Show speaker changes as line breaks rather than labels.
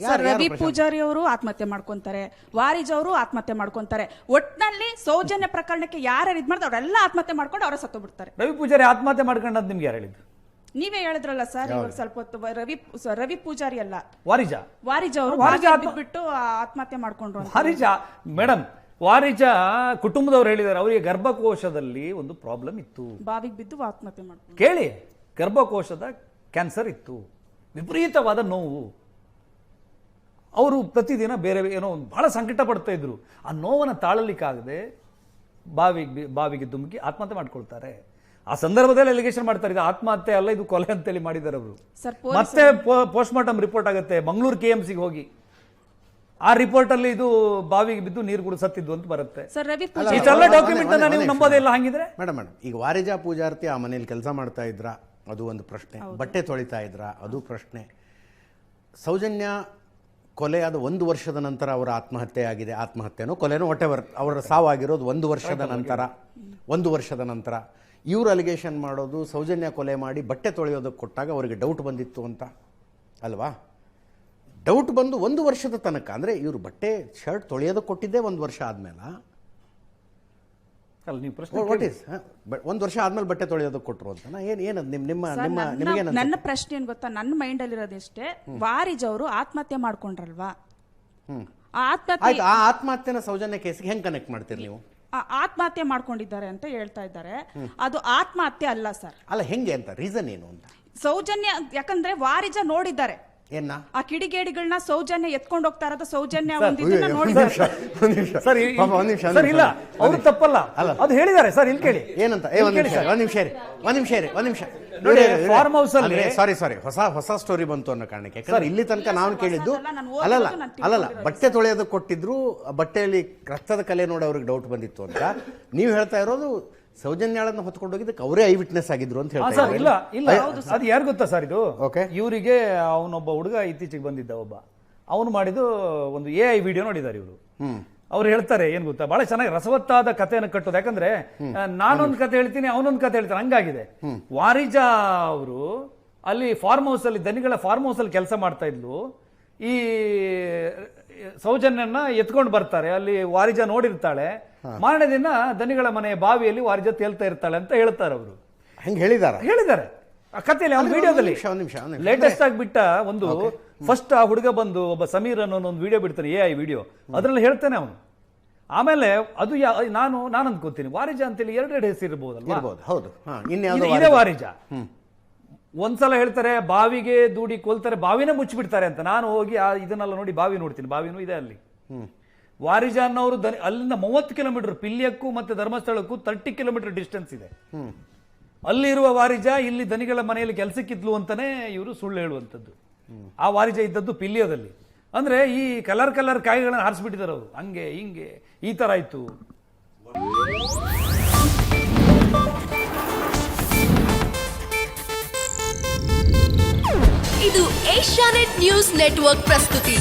Sir Ravi Poojary ಅವರು ಆತ್ಮಹತ್ಯೆ ಮಾಡ್ಕೊಂತಾರೆ. ವಾರಿಜ್ ಅವರು ಆತ್ಮಹತ್ಯೆ ಮಾಡ್ಕೊಂತಾರೆ. ಒಟ್ನಲ್ಲಿ ಸೌಜನ್ಯ ಪ್ರಕರಣಕ್ಕೆ ಯಾರು ಇದ್ ಮಾಡ್ತಾರೆ ಅವರೆಲ್ಲ ಆತ್ಮಹತ್ಯೆ ಮಾಡ್ಕೊಂಡು ಅವರ ಸತ್ತು ಬಿಡ್ತಾರೆ.
ರವಿ ಪೂಜಾರಿ ಆತ್ಮಹತ್ಯೆ ಮಾಡ್ಕೊಂಡಂತ ನಿಮ್ಗೆ ಯಾರು ಹೇಳಿದ್ದು?
ನೀವೇ ಹೇಳಿದ್ರಲ್ಲ ಸರ್ ಇವಾಗ ಸ್ವಲ್ಪ ಹೊತ್ತು ವ- ರವಿ ಸ- ರವಿ ಪೂಜಾರಿ ಅಲ್ಲ.
ವಾರಿಜ?
ವಾರಿಜ್ ಅವರು
ವಾರಿಜ ಆತ್ಮ-
ಬಿಟ್ಟು ಆತ್ಮಹತ್ಯೆ ಮಾಡ್ಕೊಂಡ್ರು ಅಂತ.
ವಾರಿಜ ಮೇಡಮ್ ವಾರಿಜ ಕುಟುಂಬದವ್ರು ಹೇಳಿದ್ದಾರೆ ಅವರಿಗೆ ಗರ್ಭಕೋಶದಲ್ಲಿ ಒಂದು ಪ್ರಾಬ್ಲಮ್ ಇತ್ತು.
ಬಾವಿಗೆ ಬಿದ್ದು ಆತ್ಮಹತ್ಯೆ ಮಾಡ್ಕೊಂಡ್ರು.
ಕೇಳಿ ಗರ್ಭಕೋಶದ ಕ್ಯಾನ್ಸರ್ ಇತ್ತು. ವಿಪರೀತವಾದ ನೋವು. ಅವರು ಪ್ರತಿದಿನ ಬೇರೆ ಏನೋ ಒಂದು ಭಾಳ ಸಂಕಟ ಪಡ್ತಾ ಇದ್ರು. ಆ ನೋವನ್ನು ತಾಳಲಿಕ್ಕಾಗದೆ ಬಾವಿಗೆ ಬಿ- ಬಾವಿಗೆ ಧುಮುಕಿ ಆತ್ಮಹತ್ಯೆ ಮಾಡ್ಕೊಳ್ತಾರೆ. ಆ ಸಂದರ್ಭದಲ್ಲಿ ಅಲಿಗೇಷನ್ ಮಾಡ್ತಾರೆ ಇದು ಆತ್ಮಹತ್ಯೆ ಅಲ್ಲ ಇದು ಕೊಲೆ ಅಂತೇಳಿ ಮಾಡಿದ್ದಾರೆ ಅವರು.
ಸರ್
ಮತ್ತೆ ಪೋಸ್ಟ್ ಮಾರ್ಟಮ್ ರಿಪೋರ್ಟ್ ಆಗುತ್ತೆ ಮಂಗಳೂರು ಕೆ ಎಂ ಸಿಗೆ ಹೋಗಿ. ಆ ರಿಪೋರ್ಟ್ ಅಲ್ಲಿ ಇದು ಬಾವಿಗೆ ಬಿದ್ದು ನೀರು ಕೂಡ ಸತ್ತಿದ್ದು ಅಂತ ಬರುತ್ತೆ. ಡಾಕ್ಯುಮೆಂಟ್ ನೀವು
ಒಂದೇ
ನಂಬೋದೇ ಇಲ್ಲ ಹಂಗಿದ್ರೆ?
ಮೇಡಮ್ ಮೇಡಮ್ ಈಗ ವಾರಿಜಾ ಪೂಜಾರ್ತಿ ಆ ಮನೇಲಿ ಕೆಲಸ ಮಾಡ್ತಾ ಇದ್ರ? ಅದು ಒಂದು ಪ್ರಶ್ನೆ. ಬಟ್ಟೆ ತೊಳಿತಾ ಇದ್ರ? ಅದು ಪ್ರಶ್ನೆ. ಸೌಜನ್ಯ ಕೊಲೆಯಾದ ಒಂದು ವರ್ಷದ ನಂತರ ಅವರ ಆತ್ಮಹತ್ಯೆ ಆಗಿದೆ. ಆತ್ಮಹತ್ಯೆನೋ ಕೊಲೆನೋ ವಾಟೆವರ್ ಅವರ ಸಾವಾಗಿರೋದು ಒಂದು ವರ್ಷದ ನಂತರ. ಒಂದು ವರ್ಷದ ನಂತರ. ಇವ್ರು ಅಲಿಗೇಷನ್ ಮಾಡೋದು, ಸೌಜನ್ಯ ಕೊಲೆ ಮಾಡಿ ಬಟ್ಟೆ ತೊಳೆಯೋದಕ್ಕೆ ಕೊಟ್ಟಾಗ ಅವರಿಗೆ ಡೌಟ್ ಬಂದಿತ್ತು ಅಂತ. ಅಲ್ವಾ? ಡೌಟ್ ಬಂದು ಒಂದು ವರ್ಷದ ತನಕ, ಅಂದರೆ ಇವರು ಬಟ್ಟೆ ಶರ್ಟ್ ತೊಳೆಯೋದಕ್ಕೆ ಕೊಟ್ಟಿದ್ದೇ ಒಂದು ವರ್ಷ ಆದಮೇಲೆ
ಅಲ್ಲ ನೀವು ಪ್ರಶ್ನೆ
ವಾಟ್ ಒಂದು ವರ್ಷ ಆದ್ಮೇಲೆ ಬಟ್ಟೆ ತೊಳೆಯೋದಕ್ಕೆ ಕೊಟ್ಟರು ಅಂತ. ಏನು ಏನದು ನಿಮ್ಮ ನಿಮ್ಮ
ಸರ್,
ನಿಮ್ಮ
ನನ್ನ- ಪ್ರಶ್ನೆ ಏನ್ ಗೊತ್ತಾ? ನನ್ನ ಮೈಂಡ್ ಅಲ್ಲಿ ಇರೋದಿಷ್ಟೇ ವಾರಿಜ್ ಅವರು ಆತ್ಮಹತ್ಯೆ ಮಾಡ್ಕೊಂಡ್ರಲ್ವಾ? ಆ ಆತ್ಮಹತ್ಯೆ
ಆಯ್ತು ಆ ಆತ್ಮಹತ್ಯೆನ ಸೌಜನ್ಯ ಕೇಸ್ಗೆ ಹೆಂಗೆ ಕನೆಕ್ಟ್ ಮಾಡ್ತೀರಿ ನೀವು?
ಆ ಆತ್ಮಹತ್ಯೆ ಮಾಡ್ಕೊಂಡಿದ್ದಾರೆ ಅಂತ ಹೇಳ್ತಾ ಇದ್ದಾರೆ. ಅದು ಆತ್ಮಹತ್ಯೆ ಅಲ್ಲ ಸರ್.
ಅಲ್ಲ ಹೆಂಗೆ ಅಂತ? ರೀಸನ್ ಏನು ಅಂತ?
ಸೌಜನ್ಯ ಯಾಕಂದ್ರೆ ವಾರಿಜ ನೋಡಿದ್ದಾರೆ.
ಏನ?
ಆ ಕಿಡಿಗೇಡಿಗಳನ್ನ ಸೌಜನ್ಯ ಎತ್ಕೊಂಡು ಹೋಗ್ತಾ ಇರೋದು ಸೌಜನ್ಯ ಒಂದು ಇದನ್ನ
ಒಂದು
ನೋಡಿದ್ದಾರೆ
ನಿಮಿಷ
ಸರ್ ಈ-
ಪಾಪ, ಒಂದು ನಿಮಿಷ
ಸರ್ ಇಲ್ಲ ಅವರು ತಪ್ಪಲ್ಲ.
ಅಲ್ಲ.
ಅದು ಹೇಳಿದ್ದಾರೆ ಸರ್ ಇಲ್ಲಿ ಕೇಳಿ.
ಏನಂತ? ಏ ಒಂದು ನಿಮಿಷ ಒಂದು ನಿಮಿಷ ಇರಿ ಒಂದ್ ನಿಮಿಷ ಇರಿ ಒಂದ್ ನಿಮಿಷ.
ನೋಡಿ, farm house ಅಲ್ಲಿ-
ಸಾರಿ ಸಾರಿ ಹೊಸ ಹೊಸ ಸ್ಟೋರಿ ಬಂತು ಅನ್ನೋ ಕಾರಣಕ್ಕೆ. ಸರ್ ಇಲ್ಲಿ ತನಕ ನಾನು ಕೇಳಿದ್ದು
ಹೊಸದಲ್ಲ, ನಾನು ಓದಿರೋದು
ಅಲ್ಲಲ್ಲ
ನಾನು
ಅಲ್ಲಲ್ಲ ಬಟ್ಟೆ ತೊಳೆಯೋದಕ್ಕೆ ಕೊಟ್ಟಿದ್ರು ಆ ಬಟ್ಟೆಯಲ್ಲಿ ರಕ್ತದ ಕಲೆ ನೋಡಿ ಅವ್ರಿಗೆ ಡೌಟ್ ಬಂದಿತ್ತು ಅಂತ. ನೀವು ಹೇಳ್ತಾ ಇರೋದು ಸೌಜನ್ಯಾಳನ್ನ ಹೊತ್ಕೊಂಡು ಹೋಗಿದ್ದಕ್ಕೆ ಅವರೇ ಐ ವಿಟ್ನೆಸ್ ಆಗಿದ್ರು ಅಂತ ಹೇಳ್ತಾರೆ
ಸರ್ ಇಲ್ಲ. ಇಲ್ಲ ಅದು ಯಾರು ಗೊತ್ತಾ ಸರ್ ಇದು?
Okay.
ಇವರಿಗೆ ಅವನೊಬ್ಬ ಹುಡುಗ ಇತ್ತೀಚೆಗೆ ಬಂದಿದ್ದ ಒಬ್ಬ. ಅವನು ಮಾಡಿದ್ದು ಒಂದು ಎ ಐ ವಿಡಿಯೋ ನೋಡಿದ್ದಾರೆ ಇವರು. ಅವ್ರು ಹೇಳ್ತಾರೆ ಏನ್ ಗೊತ್ತಾ? ಬಹಳ ಚೆನ್ನಾಗಿ ರಸವತ್ತಾದ ಕಥೆಯನ್ನು ಕಟ್ಟೋದು. ಯಾಕಂದ್ರೆ ಆ, ನಾನೊಂದು ಕತೆ ಹೇಳ್ತೀನಿ ಅವನೊಂದು ಕತೆ ಹೇಳ್ತಾನೆ. ಹಂಗಾಗಿದೆ. ವಾರಿಜಾ ಅವರು ಅಲ್ಲಿ ಫಾರ್ಮ್ ಹೌಸ್ ಅಲ್ಲಿ ದನಿಗಳ ಫಾರ್ಮ್ ಹೌಸ್ ಅಲ್ಲಿ ಕೆಲಸ ಮಾಡ್ತಾ ಇದ್ಲು. ಈ ಸೌಜನ್ಯನ ಎತ್ಕೊಂಡು ಬರ್ತಾರೆ. ಅಲ್ಲಿ ವಾರಿಜಾ ನೋಡಿರ್ತಾಳೆ. ಮಾರನೇ ದಿನ ದನಿಗಳ ಮನೆಯ ಬಾವಿಯಲ್ಲಿ ವಾರಿಜ ತೇಲ್ತಾ ಇರ್ತಾಳೆ ಅಂತ ಹೇಳ್ತಾರೆ ಅವರು.
ಹೆಂಗೆ ಹೇಳಿದಾರ?
ಹೇಳಿದ್ದಾರೆ. ಆ ಕಥೆಯಲ್ಲಿ ಅವ್ನ ವಿಡಿಯೋದಲ್ಲಿ
ಒಂದು ನಿಮಿಷ, ಒಂದು ನಿಮಿಷ.
ಲೇಟೆಸ್ಟ್ ಆಗಿ ಬಿಟ್ಟ ಒಂದು ಫಸ್ಟ್ ಆ ಹುಡುಗ ಬಂದು ಒಬ್ಬ ಸಮೀರ್ ಅನ್ನೋ ಒಂದು ವಿಡಿಯೋ ಬಿಡ್ತಾನೆ ಎ ಐ ವಿಡಿಯೋ. ಅದರಲ್ಲಿ ಹೇಳ್ತಾನೆ ಅವನು. ಆಮೇಲೆ ಅದು ಯಾ- ನಾನು ನಾನು ಅಂದ್ಕೋತೀನಿ ವಾರಿಜ ಅಂತೇಳಿ ಎರಡೆರಡು ಹೆಸರು ಇರ್ಬೋದಲ್ವಾ?
ಇರ್ಬೋದು ಹೌದು. ಹಾ
ಇದು-
ಇನ್ಯಾವುದೋ
ಇದೇ
ವಾರಿಜ.
ಒಂದ್ಸಲ ಹೇಳ್ತಾರೆ ಬಾವಿಗೆ ದೂಡಿ ಕೊಲ್ತಾರೆ ಬಾವಿನೇ ಮುಚ್ಚಿಬಿಡ್ತಾರೆ ಅಂತ. ನಾನು ಹೋಗಿ ಆ ಇದನ್ನೆಲ್ಲ ನೋಡಿ ಬಾವಿ ನೋಡ್ತೀನಿ. ಬಾವಿನೂ ಇದೆ ಅಲ್ಲಿ. ಅನ್ನೋರು ಅವರು ಅಲ್ಲಿಂದ ಮೂವತ್ತು ಕಿಲೋಮೀಟರ್ ಪಿಲ್ಯಕ್ಕೂ ಮತ್ತೆ ಧರ್ಮಸ್ಥಳಕ್ಕೂ ತರ್ಟಿ ಕಿಲೋಮೀಟರ್ ಡಿಸ್ಟೆನ್ಸ್ ಇದೆ. ಅಲ್ಲಿರುವ ವಾರಿಜ ಇಲ್ಲಿ ದನಿಗಳ ಮನೆಯಲ್ಲಿ ಕೆಲಸಕ್ಕಿದ್ಲು ಅಂತಾನೆ ಇವರು ಸುಳ್ಳು ಹೇಳುವಂಥದ್ದು. ಆ ವಾರಿಜ ಇದ್ದದ್ದು ಪಿಲ್ಯದಲ್ಲಿ ಅಂದ್ರೆ ಈ ಕಲರ್ ಕಲರ್ ಕಾಯಿಗಳನ್ನ ಹಾರಿಸ್ಬಿಟ್ಟಿದ್ದಾರೆ ಅವರು. ಹಂಗೆ ಹಿಂಗೆ ಈ ತರ ಆಯ್ತು.
ಇದು ಏಷ್ಯಾನೆಟ್ ನ್ಯೂಸ್ ನೆಟ್ವರ್ಕ್ ಪ್ರಸ್ತುತಿ.